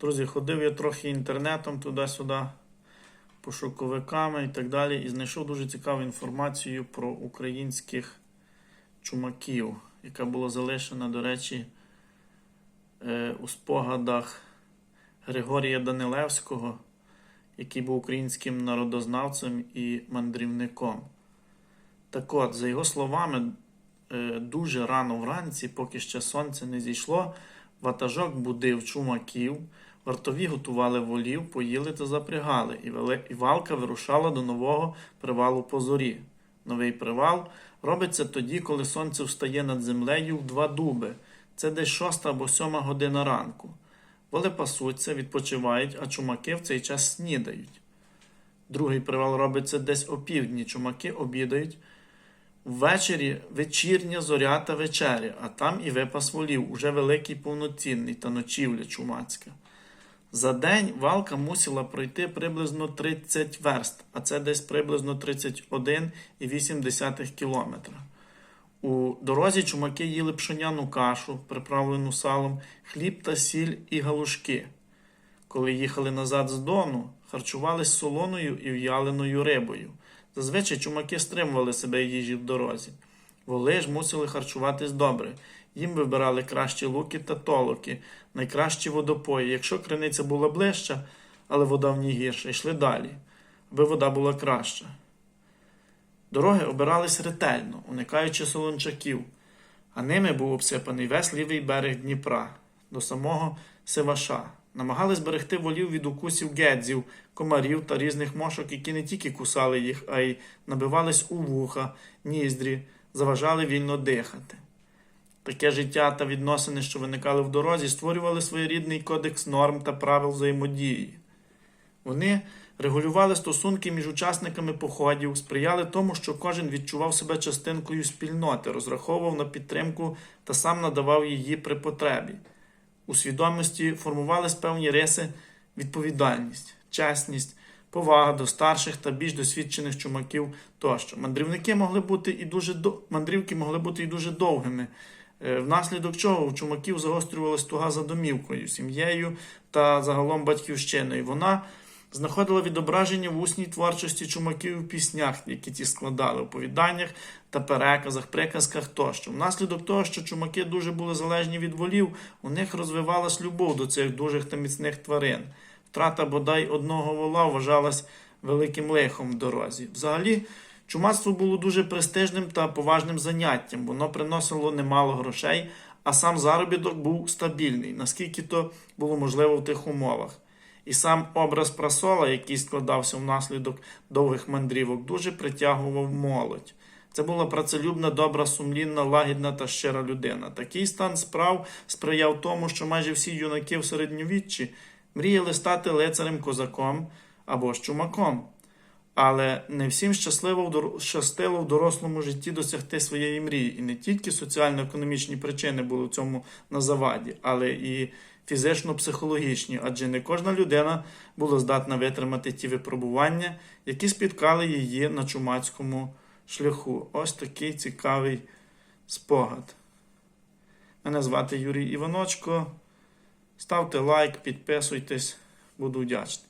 Друзі, ходив я трохи інтернетом туди-сюди, пошуковиками і так далі, і знайшов дуже цікаву інформацію про українських чумаків, яка була залишена, до речі, е, у спогадах Григорія Данилевського, який був українським народознавцем і мандрівником. Так от, за його словами, е, дуже рано вранці, поки ще сонце не зійшло, ватажок будив чумаків, вартові готували волів, поїли та запрягали, і, валка вирушала до нового привалу по зорі. Новий привал робиться тоді, коли сонце встає над землею в два дуби. Це десь шоста або сьома година ранку. Воли пасуться, відпочивають, а чумаки в цей час снідають. Другий привал робиться десь опівдні. Чумаки обідають. Ввечері вечірня зоря та вечеря, а там і випас волів, уже великий повноцінний та ночівля чумацька. За день валка мусила пройти приблизно 30 верст, а це десь приблизно 31,8 кілометра. У дорозі чумаки їли пшеняну кашу, приправлену салом, хліб та сіль і галушки. Коли їхали назад з Дону, харчувались солоною і в'яленою рибою. Зазвичай чумаки стримували себе їжі в дорозі. Воли ж мусили харчуватись добре. Їм вибирали кращі луки та толоки, найкращі водопої. Якщо криниця була ближча, але вода в ній гірша, йшли далі, аби вода була краща. Дороги обирались ретельно, уникаючи солончаків, а ними був обсипаний весь лівий берег Дніпра до самого Сиваша. Намагались берегти волів від укусів гедзів, комарів та різних мошок, які не тільки кусали їх, а й набивались у вуха, ніздрі, заважали вільно дихати. Таке життя та відносини, що виникали в дорозі, створювали своєрідний кодекс норм та правил взаємодії. Вони регулювали стосунки між учасниками походів, сприяли тому, що кожен відчував себе частинкою спільноти, розраховував на підтримку та сам надавав її при потребі. У свідомості формувались певні риси відповідальність, чесність, повага до старших та більш досвідчених чумаків тощо. Мандрівники могли бути і дуже до... мандрівки могли бути і дуже довгими. Е, Внаслідок чого у чумаків загострювалась туга за домівкою, сім'єю та загалом батьківщиною. Вона знаходила відображення в усній творчості чумаків у піснях, які ті складали, оповіданнях та переказах, приказках тощо. Внаслідок того, що чумаки дуже були залежні від волів, у них розвивалась любов до цих дужих та міцних тварин. Втрата бодай одного вола вважалась великим лихом в дорозі. Взагалі, чумацтво було дуже престижним та поважним заняттям, воно приносило немало грошей, а сам заробіток був стабільний, наскільки то було можливо в тих умовах. І сам образ прасола, який складався внаслідок довгих мандрівок, дуже притягував молодь. Це була працелюбна, добра, сумлінна, лагідна та щира людина. Такий стан справ сприяв тому, що майже всі юнаки в середньовіччі мріяли стати лицарем-козаком або ж чумаком. Але не всім щасливо щастило в дорослому житті досягти своєї мрії. І не тільки соціально-економічні причини були в цьому на заваді, але і фізично-психологічні, адже не кожна людина була здатна витримати ті випробування, які спіткали її на чумацькому шляху. Ось такий цікавий спогад. Мене звати Юрій Іваночко. Ставте лайк, підписуйтесь, буду вдячний.